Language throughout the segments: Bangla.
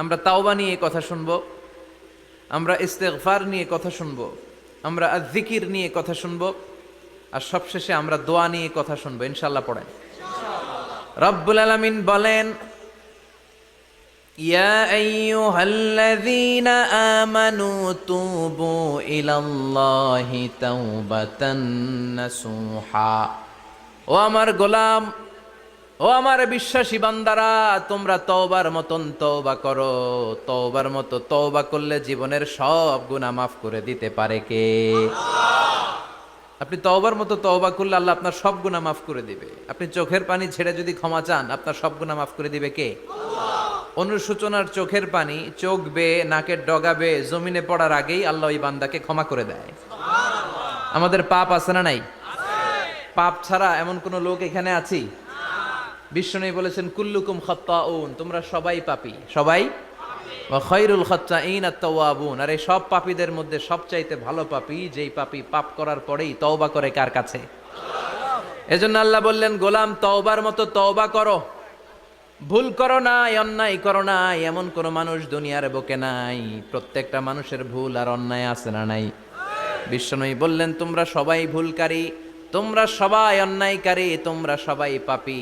আমরা তাওবা নিয়ে কথা শুনবো আমরা ইস্তেগফার নিয়ে কথা শুনবো আমরা জিকির নিয়ে কথা শুনবো আর সবশেষে আমরা দোয়া নিয়ে কথা শুনবো ইনশাল্লাহ পড়েন রব্বুল আলামিন বলেন يا أيها الذين آمنوا توبوا إلى الله توبة نصوحا ও আমার গোলাম ও আমার বিশ্বাসী বান্দারা, তোমরা তওবার মতন তওবা করো। তওবার মতো তওবা করলে জীবনের সব গুনাহ মাফ করে দিতে পারে কে? আপনি তওবার মতো তওবা করলে আল্লাহ আপনার সব গুনাহ মাফ করে দিবে। আপনি চোখের পানি ছেড়ে যদি ক্ষমা চান, আপনার সব গুনাহ মাফ করে দিবে কে? অনুসূচনার চোখের পানি চোখ বেয়ে নাকের ডগা বেয়ে জমিনে পড়ার আগেই আল্লাহ ওই বান্দাকে ক্ষমা করে দেয়। আমাদের পাপ আছে না নাই? পাপ ছাড়া এমন কোন লোক এখানে আছি? বিষ্ণু বলেছেন, কুল্লুকুম খত্তাউন তোমরা সবাই পাপি। সবাই? খৈরুল খত্তাইন আত্তাওয়াবুন আর এই সব পাপীদের মধ্যে সবচাইতে ভালো পাপী, যেই পাপি পাপ করার পরেই তওবা করে কার কাছে? এজন্য আল্লাহ বললেন, গোলাম, তওবার মতো তওবা করো। ভুল করো নাই, অন্যায় করো নাই, এমন কোন মানুষ দুনিয়ার বুকে নাই। প্রত্যেকটা মানুষের ভুল আর অন্যায় আছে না নাই? বিশ্বনয়ী বললেন, তোমরা সবাই ভুলকারী, তোমরা সবাই অন্যায়কারী, তোমরা সবাই পাপী।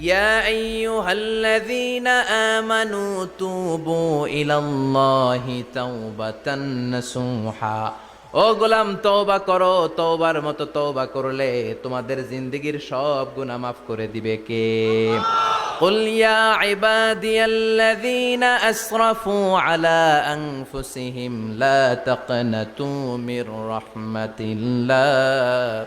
ইয়া আইয়ুহাল্লাযীনা আমানু তুবু ইলাল্লাহি তাওবাতান নাসুহা ও গোলাম তওবা করো তওবার মতো তওবা করলে তোমাদের জিন্দেগীর সব গুনাহ মাফ করে দিবে কে قل يا عبادي الذين أسرفوا على أنفسهم لا تقنطوا من رحمة الله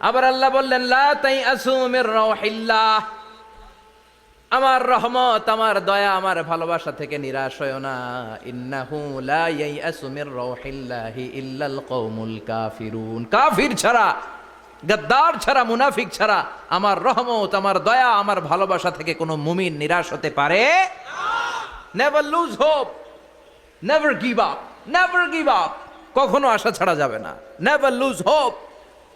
আবার আল্লাহ বললেন তাই আসুমের রহিল্লাহ আমার রহমত, আমার দয়া, আমার ভালোবাসা থেকে নিরাশ হয় না। ইন্নাহু লা ইয়াইআসু মির রাউহিল্লাহি ইল্লাল কওমুল কাফিরুন। কাফির ছাড়া, গাদ্দার ছাড়া, মুনাফিক ছাড়া আমার রহমত, আমার দয়া, আমার ভালোবাসা থেকে কোনো মুমিন নিরাশ হতে পারে? Never lose hope never give up never give up কখনো আশা ছাড়া যাবে না। নেভার লুজ হোপ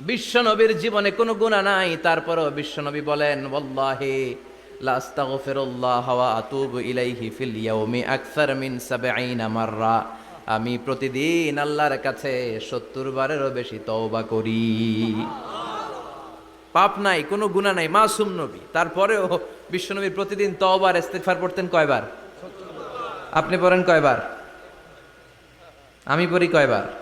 বিশ্বনবীর জীবনে কোনো গুণা নাই, তারপরও বিশ্বনবী বলেন, ওয়াল্লাহি লা আস্তাগফিরুল্লাহ ওয়া আতুবু ইলাইহি ফিল ইয়াউমি আকসার 70 মাররা। আমি প্রতিদিন আল্লাহর কাছে 70 বারেরও বেশি তওবা করি। পাপ নাই, কোনো গুনাহ নাই, মাসুম নবী। তারপরেও বিশ্বনবী প্রতিদিন তওবার, ইস্তিগফার পড়তেন কয়বার? আপনি পড়েন কয়বার? আমি পড়ি কয়বার?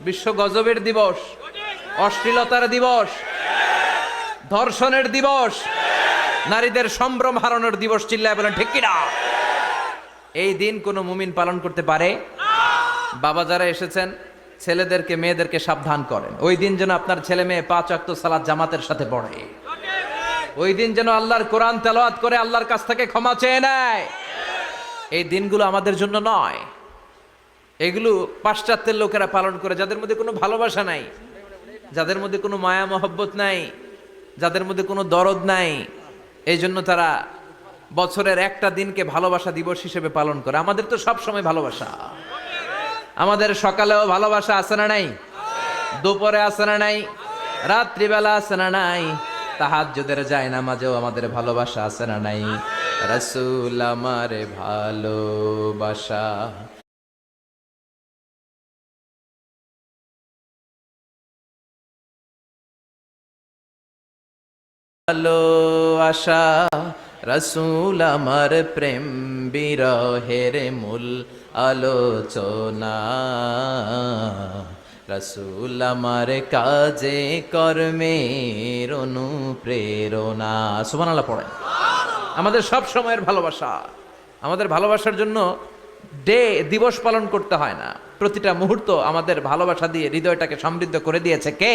বিশ্ব গজবের দিবস, অশ্লীলতার দিবস, ধর্ষণের দিবস, নারীদের সম্ভ্রম হারানোর দিবস চিল্লায় বলেন, ঠিক কিনা? এই দিন কোনো মুমিন পালন করতে পারে? বাবা যারা এসেছেন, ছেলেদেরকে, মেয়েদেরকে সাবধান করেন। ওই দিন যেন আপনার ছেলে মেয়ে পাঁচ অক্ত সালাদ জামাতের সাথে পড়ে। ওই দিন যেন আল্লাহর কোরআন তেলাওয়াত করে, আল্লাহর কাছ থেকে ক্ষমা চেয়ে নেয়। এই দিনগুলো আমাদের জন্য নয়। এগুলো পাশ্চাত্যের লোকেরা পালন করে, যাদের মধ্যে কোনো ভালোবাসা নাই, যাদের মধ্যে কোনো মায়া মহব্বত নাই, যাদের মধ্যে কোনো দরদ নাই এই জন্য তারা বছরের একটা দিনকে ভালোবাসা দিবস হিসেবে পালন করে। আমাদের তো সব সময় ভালোবাসা। আমাদের সকালেও ভালোবাসা আছে না নাই? দুপুরে আছে না নাই? রাত্রিবেলা আছে না নাই? তাহাজ্জুদের যায় না মাঝেও আমাদের ভালোবাসা আছে না নাই? রসুল আমার ভালোবাসা। ভালো আশা, রসুল আমার প্রেম বিরহের মূল আলোচনা। রসুল আমার কাজে, কর্মের অনুপ্রেরণা। সুবহানাল্লাহ পড়ে আমাদের সব সময়ের ভালোবাসা। আমাদের ভালোবাসার জন্য ডে, দিবস পালন করতে হয় না। প্রতিটা মুহূর্ত আমাদের ভালোবাসা দিয়ে হৃদয়টাকে সমৃদ্ধ করে দিয়েছে কে?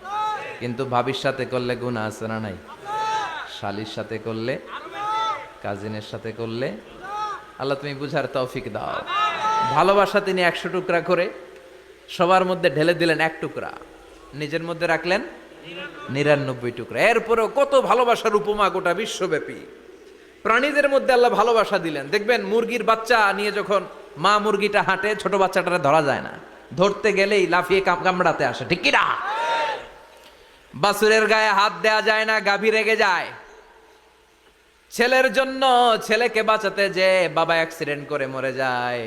কিন্তু ভাবির সাথে করলে গুনাহ আছে না নাই? শালির সাথে করলে, কাজিনের সাথে করলে, আল্লাহ তুমি বুঝার তৌফিক দাও। ভালোবাসা তিনি একশো টুকরা করে, সবার মধ্যে ঢেলে দিলেন এক টুকরা। নিজের মধ্যে রাখলেন নিরানব্বই টুকরা। এরপরেও কত ভালোবাসার উপমা গোটা বিশ্বব্যাপী। প্রাণীদের মধ্যে আল্লাহ ভালোবাসা দিলেন। দেখবেন মুরগির বাচ্চা নিয়ে যখন মা মুরগিটা হাঁটে, ছোট বাচ্চাটা ধরা যায় না। ধরতে গেলেই লাফিয়ে কাম- কামড়াতে আসে। ঠিক কিনা? বাসুরের গায়ে হাত দেয়া যায় না, গাভী রেগে যায়। ছেলের জন্য ছেলেকে বাঁচাতে যে বাবা অ্যাক্সিডেন্ট করে মরে যায়।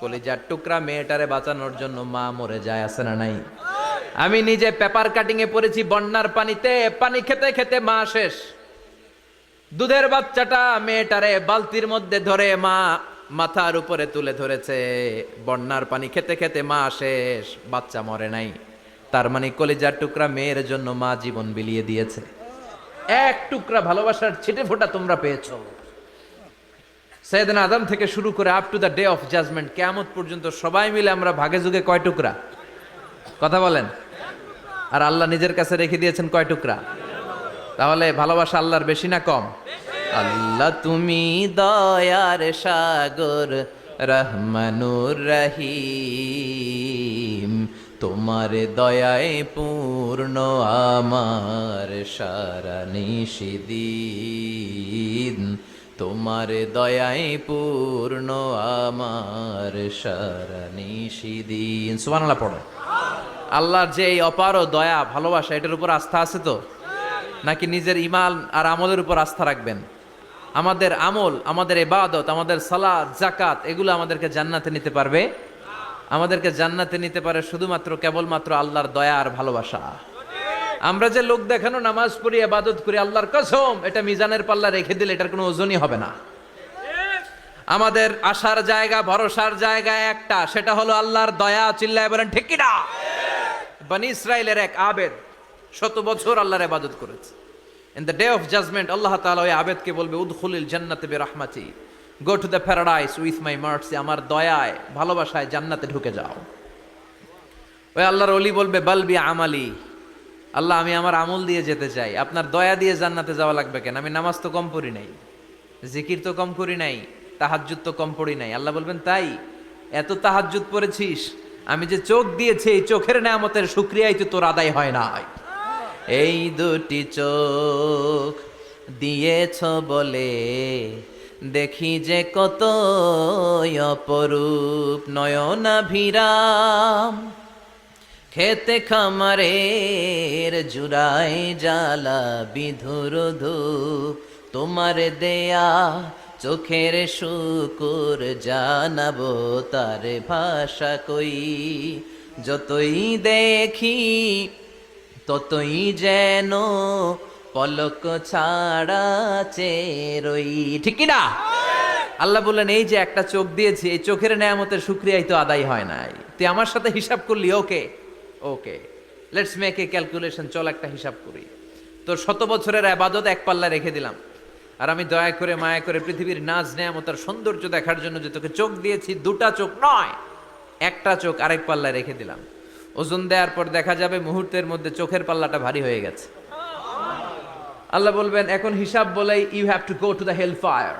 কলিজার টুকরা মেয়েটারে বাঁচানোর জন্য মা মরে যায়, আছে না নাই? আমি নিজে পেপার কাটিং এ পড়েছি, বন্যার পানিতে, পানি খেতে খেতে মা শেষ। দুধের বাচ্চাটা মেয়েটারে বালতির মধ্যে ধরে মা মাথার উপরে তুলে ধরেছে। বন্যার পানি খেতে খেতে মা শেষ, বাচ্চা মরে নাই। তার মানে কলেজার টুকরা মেয়ের জন্য মা জীবন বিলিয়ে দিয়েছে। এক টুকরা ভালোবাসার ছিটে ফোঁটা তোমরা পেয়েছ। সৈয়দনা আদম থেকে শুরু করে up to the day of judgement কেয়ামত পর্যন্ত সবাই মিলে আমরা ভাগে যুগে কয় টুকরা? কথা বলেন। আর আল্লাহ নিজের কাছে রেখে দিয়েছেন কয় টুকরা? তাহলে ভালোবাসা আল্লাহর বেশি না কম? আল্লাহ তুমি দয়ার সাগর, রহমানুর রহিম। তোমার দয়ায় পূর্ণ, আমার সারা নিষিদিন। তোমার দয়ায় পূর্ণ, আমার সারা নিষিদিন। সুবহানাল্লাহ পড়ো। আল্লাহর যে এই অপার দয়া, ভালোবাসা, এটার উপর আস্থা আছে তো? নাকি নিজের ইমান আর আমলের উপর আস্থা রাখবেন? আমাদের আমল, আমাদের এবাদত আমাদের সালাদ জাকাত এগুলো আমাদেরকে জান্নাতে নিতে পারবে? আমাদেরকে জান্নাতে নিতে পারে শুধুমাত্র কেবলমাত্র আল্লাহর দয়া আর ভালোবাসা। আমরা যে লোক দেখানো, নামাজ পড়ি আবাদত করি, আল্লাহর কসম, এটা মিজানের পাল্লা রেখে দিলে এটার কোনো ওজনই হবে না। আমাদের আশার জায়গা, ভরসার জায়গা একটা, সেটা হলো আল্লাহর দয়া, চিল্লায় বলেন, ঠিক কিনা? বানি ইসরায়েলের এক আবেদ শত বছর আল্লাহর আবাদত করেছে। In the day of judgement Allah তাআলা ওই আবেদকে বলবে, উদখুলিল জান্নাতে বে রাহমাতি go to the paradise with my mercy আমার দয়ায়, ভালোবাসায় জান্নাতে ঢুকে যাও। ওই আল্লাহর অলি বলবে বালবি আমালি। আল্লাহ, আমি আমার আমল দিয়ে যেতে চাই। আপনার দয়া দিয়ে জান্নাতে যাওয়া লাগবে কেন? আমি নামাজ তো কম পড়ি নাই, জিকির তো কম করি নাই, তাহাজ্জুদ তো কম পড়ি নাই। আল্লাহ বলবেন, তাই? এত তাহাজ্জুদ পড়েছিস, আমি যে চোখ দিয়েছি, এই চোখের নেয়ামতের শুক্রিয়াই তো তোর আদায় হয় না এই দুটি চোখ দিয়েছ বলে দেখি যে কত অপরূপ নয়নাভিরাম। খেতে খামারের জুড়াই জ্বালা বিধুর ধূপ। তোমার দেয়া চোখের শুকুর জানাব তার ভাষা কই। যতই দেখি ততই যেন পলক ছাড়া চেরই ঠিক না? আল্লাহ বললেন, এই যে একটা চোখ দিয়েছি, এই চোখের নেয়ামতের শুক্রিয়াই তো আদায় হয় নাই। তুই আমার সাথে হিসাব করলি, okay? Okay. Let's make a calculation চল একটা হিসাব করি। তোর শত বছরের আবাদত এক পাল্লা রেখে দিলাম। আর আমি দয়া করে মায়া করে পৃথিবীর নাচ নেয়ামতার সৌন্দর্য দেখার জন্য যে তোকে চোখ দিয়েছি, দুটা চোখ নয়, একটা চোখ আরেক পাল্লায় রেখে দিলাম। ওজন দেওয়ার পর দেখা যাবে মুহূর্তের মধ্যে চোখের পাল্লাটা ভারী হয়ে গেছে। আল্লাহ বলবেন, এখন হিসাব বলে you have to go to the hell fire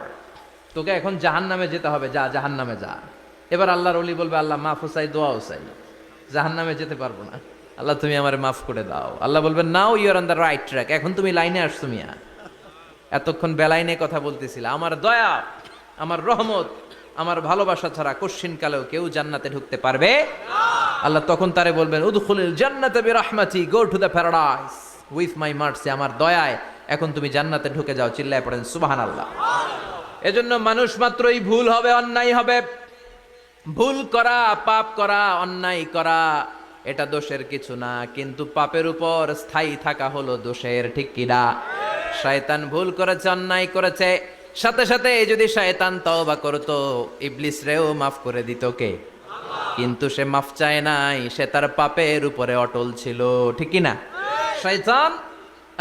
তোকে এখন জাহান নামে যেতে হবে, যা জাহান নামে যা। এবার আল্লাহর অলি বলবে, আল্লাহ, মাফ চাই, দোয়াও চাই। জাহান নামে যেতে পারব না। আল্লাহ, তুমি আমার মাফ করে দাও। আল্লাহ বলবেন now your on the right track এখন তুমি লাইনে আসছো মিয়া। এতক্ষণ বেলাইনে কথা বলতেছিল। আমার দয়া, আমার রহমত, আমার ভালোবাসা ছাড়া কশ্চিন কালেও কেউ জান্নাতে ঢুকতে পারবে আল্লাহ তখন তারে বলবেন, উদখুলিল জান্নাতে বি রাহমাতি go to the paradise with my mercy আমার দয়ায় এখন তুমি জান্নাতে ঢুকে যাও চিল্লায় পড়েন সুবহানাল্লাহ। এজন্য মানুষ মাত্রই ভুল হবে অন্যায় হবে। ভুল করা পাপ করা অন্যায় করা এটা দোষের কিছু না কিন্তু পাপের উপর স্থায়ী থাকা হলো দোষের ঠিক কিনা শয়তান ভুল করেছে অন্যায় করেছে। সাথে সাথে যদি শয়তান তওবা করতো ইবলিস রেও মাফ করে দিত কে? কিন্তু সে মাফ চায় নাই সে তার পাপের উপরে অটল ছিল ঠিক না? শয়তান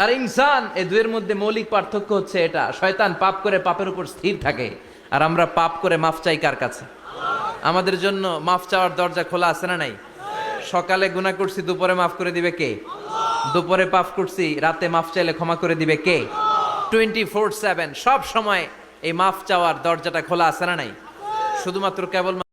আর ইনসান, এই দুয়ের মধ্যে মৌলিক পার্থক্য হচ্ছে এটা, শয়তান পাপ করে পাপের উপর স্থির থাকে, আর আমরা পাপ করে মাফ চাই কার কাছে? আমাদের জন্য মাফ চাওয়ার দরজা খোলা আছে না নাই? সকালে গুনাহ করছি, দুপুরে মাফ করে দিবে কে? দুপুরে পাপ করছি, রাতে মাফ চাইলে ক্ষমা করে দিবে কে? টোয়েন্টি ফোর সেভেন সব সময় এই মাফ চাওয়ার দরজাটা খোলা আছে না নাই? শুধুমাত্র কেবল